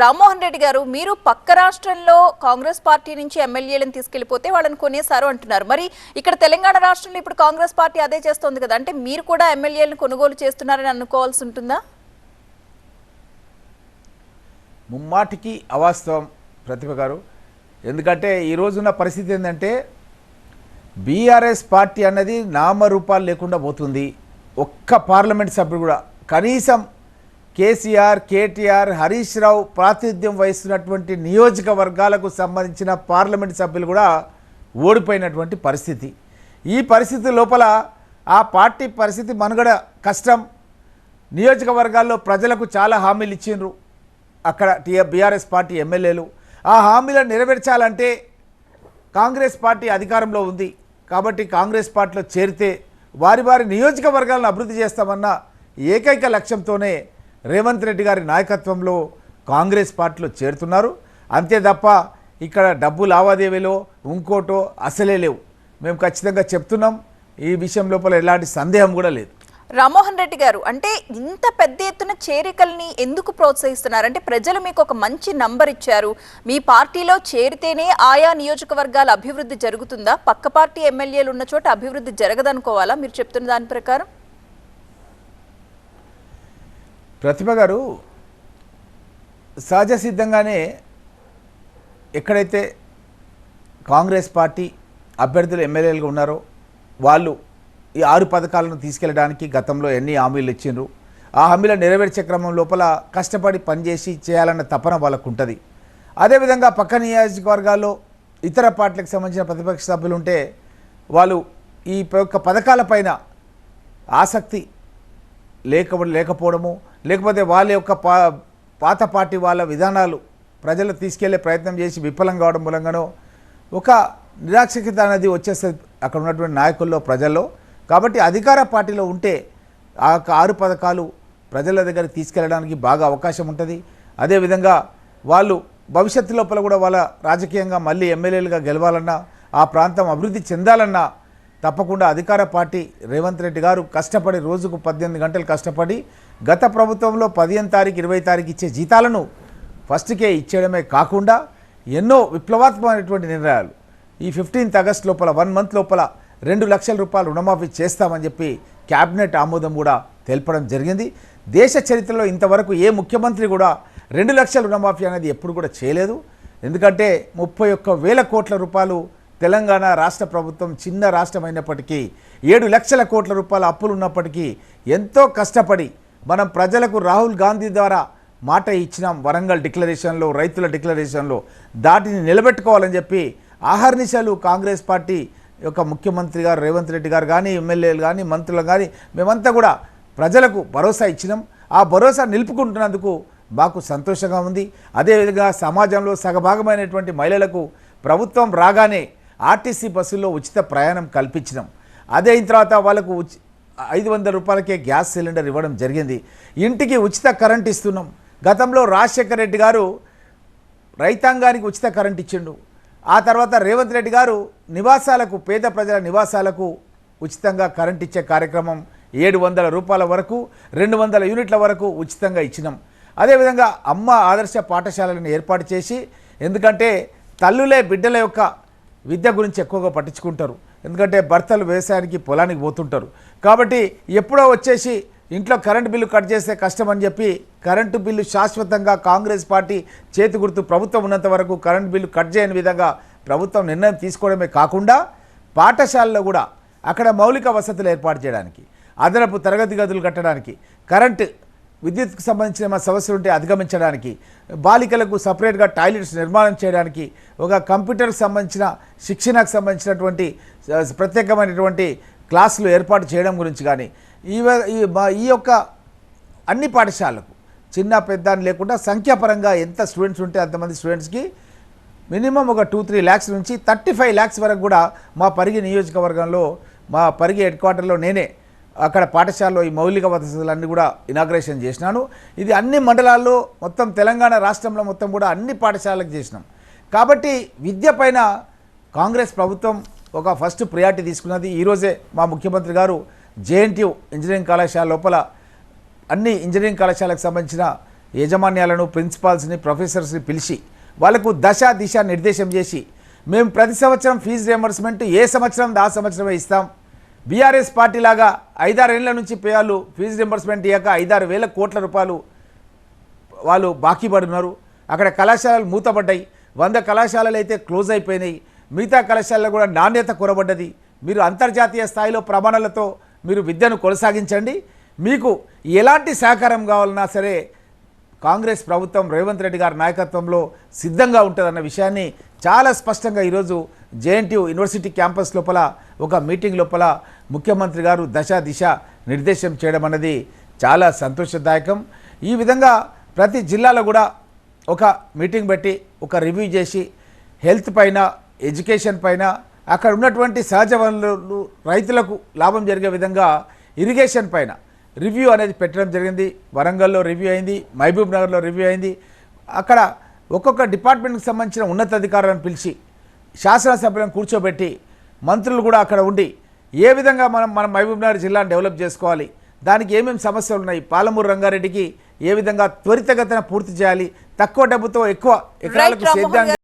రామ్మోహన్ రెడ్డి గారు మీరు పక్క రాష్ట్రంలో కాంగ్రెస్ పార్టీ నుంచి ఎమ్మెల్యేలను తీసుకెళ్ళిపోతే వాళ్ళని కొనేశారు అంటున్నారు. మరి ఇక్కడ తెలంగాణ రాష్ట్రంలో ఇప్పుడు కాంగ్రెస్ పార్టీ అదే చేస్తోంది కదా అంటే మీరు కూడా ఎమ్మెల్యేలను కొనుగోలు చేస్తున్నారని అనుకోవాల్సి ఉంటుందా? ముమ్మాటికి అవాస్తవం ప్రతిభ గారు. ఎందుకంటే ఈ రోజున్న పరిస్థితి ఏంటంటే బీఆర్ఎస్ పార్టీ అన్నది నామరూపాలు లేకుండా పోతుంది. ఒక్క పార్లమెంట్ సభ్యుడు కూడా కనీసం కేసీఆర్ కేటీఆర్ హరీష్ రావు ప్రాతినిధ్యం వహిస్తున్నటువంటి నియోజకవర్గాలకు సంబంధించిన పార్లమెంట్ సభ్యులు కూడా ఓడిపోయినటువంటి పరిస్థితి. ఈ పరిస్థితి లోపల ఆ పార్టీ పరిస్థితి మనుగడ కష్టం. నియోజకవర్గాల్లో ప్రజలకు చాలా హామీలు ఇచ్చిండ్రు. అక్కడ టీఆర్ బీఆర్ఎస్ పార్టీ ఎమ్మెల్యేలు. ఆ హామీలను నెరవేర్చాలంటే కాంగ్రెస్ పార్టీ అధికారంలో ఉంది. కాబట్టి కాంగ్రెస్ పార్టీలో చేరితే వారి వారి నియోజకవర్గాలను అభివృద్ధి చేస్తామన్న ఏకైక లక్ష్యంతోనే రేవంత్ రెడ్డి గారి నాయకత్వంలో కాంగ్రెస్ పార్టీలో చేరుతున్నారు. అంతే తప్ప ఇక్కడ డబ్బు లావాదేవీలో ఇంకోటో అసలే లేవు. మేము ఖచ్చితంగా చెప్తున్నాం ఈ విషయం లోపల ఎలాంటి సందేహం కూడా లేదు. రామ్మోహన్ రెడ్డి గారు అంటే ఇంత పెద్ద ఎత్తున చేరికల్ని ఎందుకు ప్రోత్సహిస్తున్నారు? అంటే ప్రజలు మీకు ఒక మంచి నంబర్ ఇచ్చారు. మీ పార్టీలో చేరితేనే ఆయా నియోజకవర్గాల అభివృద్ధి జరుగుతుందా? పక్క పార్టీ ఎమ్మెల్యేలు ఉన్న చోట అభివృద్ధి జరగదనుకోవాలా? మీరు చెప్తున్న దాని ప్రకారం? ప్రతిభ గారు సహజ సిద్ధంగానే ఎక్కడైతే కాంగ్రెస్ పార్టీ అభ్యర్థులు ఎమ్మెల్యేలుగా ఉన్నారో వాళ్ళు ఈ ఆరు పథకాలను తీసుకెళ్ళడానికి గతంలో ఎన్ని హామీలు ఇచ్చిండ్రు ఆ హామీల నెరవేర్చే క్రమం లోపల కష్టపడి పనిచేసి చేయాలన్న తపన వాళ్ళకు ఉంటుంది అదేవిధంగా పక్క నియోజకవర్గాల్లో ఇతర పార్టీలకు సంబంధించిన ప్రతిపక్ష సభ్యులు ఉంటే వాళ్ళు ఈ యొక్క పథకాలపైన ఆసక్తి లేక లేకపోవడము లేకపోతే వాళ్ళ యొక్క పా పాత పార్టీ వాళ్ళ విధానాలు ప్రజలు తీసుకెళ్ళే ప్రయత్నం చేసి విఫలం కావడం మూలంగానో ఒక నిరాక్షిత అనేది వచ్చేస్తుంది అక్కడ ఉన్నటువంటి నాయకుల్లో ప్రజల్లో. కాబట్టి అధికార పార్టీలో ఉంటే ఆ యొక్క ఆరు పథకాలు ప్రజల దగ్గర తీసుకెళ్ళడానికి బాగా అవకాశం ఉంటుంది. అదేవిధంగా వాళ్ళు భవిష్యత్తు లోపల కూడా వాళ్ళ రాజకీయంగా మళ్ళీ ఎమ్మెల్యేలుగా గెలవాలన్నా ఆ ప్రాంతం అభివృద్ధి చెందాలన్నా తప్పకుండా అధికార పార్టీ రేవంత్ రెడ్డి గారు కష్టపడి రోజుకు పద్దెనిమిది గంటలు కష్టపడి గత ప్రభుత్వంలో పదిహేను తారీఖు ఇరవై తారీఖు ఇచ్చే జీతాలను ఫస్ట్కే ఇచ్చేయడమే కాకుండా ఎన్నో విప్లవాత్మకమైనటువంటి నిర్ణయాలు. ఈ ఫిఫ్టీన్త్ ఆగస్ట్ లోపల వన్ మంత్ లోపల రెండు లక్షల రూపాయలు రుణమాఫీ చేస్తామని చెప్పి క్యాబినెట్ ఆమోదం కూడా తెలపడం జరిగింది. దేశ చరిత్రలో ఇంతవరకు ఏ ముఖ్యమంత్రి కూడా రెండు లక్షల రుణమాఫీ అనేది ఎప్పుడు కూడా చేయలేదు. ఎందుకంటే ముప్పై ఒక్క వేల కోట్ల రూపాయలు తెలంగాణ రాష్ట్ర ప్రభుత్వం చిన్న రాష్ట్రమైనప్పటికీ ఏడు లక్షల కోట్ల రూపాయల అప్పులు ఉన్నప్పటికీ ఎంతో కష్టపడి మనం ప్రజలకు రాహుల్ గాంధీ ద్వారా మాట ఇచ్చినాం వరంగల్ డిక్లరేషన్లో రైతుల డిక్లరేషన్లో. దాటిని నిలబెట్టుకోవాలని చెప్పి ఆహర్నిశలు కాంగ్రెస్ పార్టీ యొక్క ముఖ్యమంత్రి గారు రేవంత్ రెడ్డి గారు కానీ ఎమ్మెల్యేలు కానీ మంత్రులు కానీ మేమంతా కూడా ప్రజలకు భరోసా ఇచ్చినాం. ఆ భరోసా నిలుపుకుంటున్నందుకు మాకు సంతోషంగా ఉంది. అదేవిధంగా సమాజంలో సగభాగమైనటువంటి మహిళలకు ప్రభుత్వం రాగానే ఆర్టీసీ బస్సుల్లో ఉచిత ప్రయాణం కల్పించినాం అదే అయిన తర్వాత వాళ్ళకు ఉచి ఐదు వందల రూపాయలకే గ్యాస్ సిలిండర్ ఇవ్వడం జరిగింది. ఇంటికి ఉచిత కరెంట్ ఇస్తున్నాం. గతంలో రాజశేఖర రెడ్డి గారు రైతాంగానికి ఉచిత కరెంట్ ఇచ్చిండు. ఆ తర్వాత రేవంత్ రెడ్డి గారు నివాసాలకు పేద ప్రజల నివాసాలకు ఉచితంగా కరెంట్ ఇచ్చే కార్యక్రమం ఏడు వందల రూపాయల వరకు రెండు వందల యూనిట్ల వరకు ఉచితంగా ఇచ్చినాం. అదేవిధంగా అమ్మ ఆదర్శ పాఠశాలను ఏర్పాటు చేసి ఎందుకంటే తల్లులే బిడ్డల యొక్క విద్య గురించి ఎక్కువగా పట్టించుకుంటారు. ఎందుకంటే భర్తలు వ్యవసాయానికి పొలానికి పోతుంటారు. కాబట్టి ఎప్పుడో వచ్చేసి ఇంట్లో కరెంటు బిల్లు కట్ చేస్తే కష్టం అని చెప్పి కరెంటు బిల్లు శాశ్వతంగా కాంగ్రెస్ పార్టీ చేతి గుర్తు ప్రభుత్వం ఉన్నంత వరకు కరెంటు బిల్లు కట్ చేయని విధంగా ప్రభుత్వం నిర్ణయం తీసుకోవడమే కాకుండా పాఠశాలలో కూడా అక్కడ మౌలిక వసతులు ఏర్పాటు చేయడానికి అదనపు తరగతి గదులు కట్టడానికి కరెంటు విద్యుత్కు సంబంధించిన మా సమస్యలు ఉంటే అధిగమించడానికి బాలికలకు సపరేట్గా టాయిలెట్స్ నిర్మాణం చేయడానికి ఒక కంప్యూటర్కి సంబంధించిన శిక్షణకు సంబంధించినటువంటి ప్రత్యేకమైనటువంటి క్లాసులు ఏర్పాటు చేయడం గురించి కానీ ఈ ఈ మా- ఈ యొక్క అన్ని పాఠశాలకు చిన్న పెద్ద లేకుండా సంఖ్యాపరంగా ఎంత స్టూడెంట్స్ ఉంటే అంతమంది స్టూడెంట్స్కి మినిమం ఒక టూ త్రీ ల్యాక్స్ నుంచి థర్టీ ఫైవ్ ల్యాక్స్ వరకు కూడా మా పరిగి నియోజకవర్గంలో మా పరిగి హెడ్ క్వార్టర్లో నేనే అక్కడ పాఠశాలలో ఈ మౌలిక వసతులన్నీ కూడా ఇనాగ్రేషన్ చేసినాను. ఇది అన్ని మండలాల్లో మొత్తం తెలంగాణ రాష్ట్రంలో మొత్తం కూడా అన్ని పాఠశాలకు చేసినాం. కాబట్టి విద్య పైన కాంగ్రెస్ ప్రభుత్వం ఒక ఫస్ట్ ప్రియారిటీ తీసుకున్నది. ఈరోజే మా ముఖ్యమంత్రి గారు జేఎన్టీయు ఇంజనీరింగ్ కళాశాల లోపల అన్ని ఇంజనీరింగ్ కళాశాలకు సంబంధించిన యాజమాన్యాలను ప్రిన్సిపాల్స్ని ప్రొఫెసర్స్ని పిలిచి వాళ్ళకు దశ దిశ నిర్దేశం చేసి మేము ప్రతి సంవత్సరం ఫీజు రియంబర్స్మెంట్ ఏ సంవత్సరం ఆ సంవత్సరమే ఇస్తాం. బీఆర్ఎస్ పార్టీ లాగా ఐదారేళ్ళ నుంచి పేయాలు ఫీజు రింబర్స్మెంట్ ఇయ్యాక ఐదారు వేల కోట్ల రూపాయలు వాళ్ళు బాకీ పడున్నారు అక్కడ కళాశాలలు మూతపడ్డాయి. వంద కళాశాలలు అయితే క్లోజ్ అయిపోయినాయి. మిగతా కళాశాలలో కూడా నాణ్యత కొరబడ్డది. మీరు అంతర్జాతీయ స్థాయిలో ప్రమాణాలతో మీరు విద్యను కొనసాగించండి. మీకు ఎలాంటి సహకారం కావాలన్నా సరే కాంగ్రెస్ ప్రభుత్వం రేవంత్ రెడ్డి గారి నాయకత్వంలో సిద్ధంగా ఉంటుందన్న విషయాన్ని చాలా స్పష్టంగా ఈరోజు జేఎన్టీయు యూనివర్సిటీ క్యాంపస్ లోపల ఒక మీటింగ్ లోపల ముఖ్యమంత్రి గారు దశ దిశ నిర్దేశం చేయడం అన్నది చాలా సంతోషదాయకం. ఈ విధంగా ప్రతి జిల్లాలో కూడా ఒక మీటింగ్ పెట్టి ఒక రివ్యూ చేసి హెల్త్ పైన ఎడ్యుకేషన్ పైన అక్కడ ఉన్నటువంటి సహజ వనరులు రైతులకు లాభం జరిగే విధంగా ఇరిగేషన్ పైన రివ్యూ అనేది పెట్టడం జరిగింది. వరంగల్లో రివ్యూ అయింది మహబూబ్ నగర్లో రివ్యూ అయింది. అక్కడ ఒక్కొక్క డిపార్ట్మెంట్కి సంబంధించిన ఉన్నతాధికారులను పిలిచి శాసనసభ్యులను కూర్చోబెట్టి మంత్రులు కూడా అక్కడ ఉండి ఏ విధంగా మనం మన మహబూబ్ నగర్ జిల్లాను డెవలప్ చేసుకోవాలి దానికి ఏమేమి సమస్యలు ఉన్నాయి పాలమూరు రంగారెడ్డికి ఏ విధంగా త్వరితగతిన పూర్తి చేయాలి తక్కువ డబ్బుతో ఎక్కువ ఎకరాలకు సేద్యాన్ని